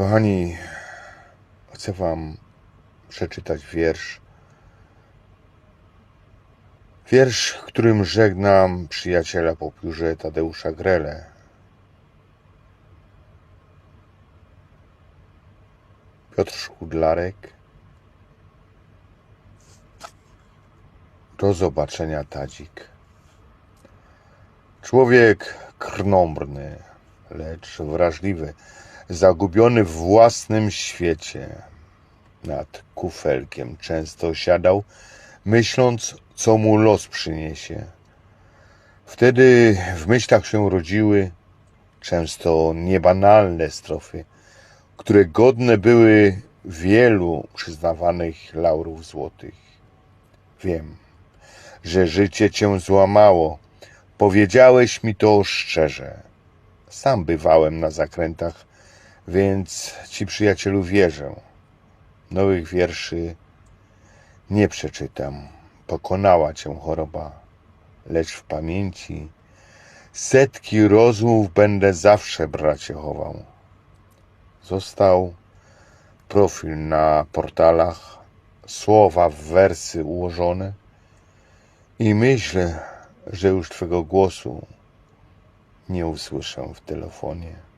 Kochani, chcę Wam przeczytać wiersz. Wiersz, którym żegnam przyjaciela po piórze Tadeusza Grele. Piotr Szkudlarek. Do zobaczenia, Tadzik. Człowiek krnąbrny, lecz wrażliwy, zagubiony w własnym świecie. Nad kufelkiem często siadał, myśląc, co mu los przyniesie. Wtedy w myślach się rodziły często niebanalne strofy, które godne były wielu przyznawanych laurów złotych. Wiem, że życie cię złamało. Powiedziałeś mi to szczerze. Sam bywałem na zakrętach, więc ci przyjacielu wierzę. Nowych wierszy nie przeczytam. Pokonała cię choroba, lecz w pamięci setki rozmów będę zawsze, bracie, chował. Został profil na portalach, słowa w wersy ułożone i myślę, że już twego głosu nie usłyszę w telefonie.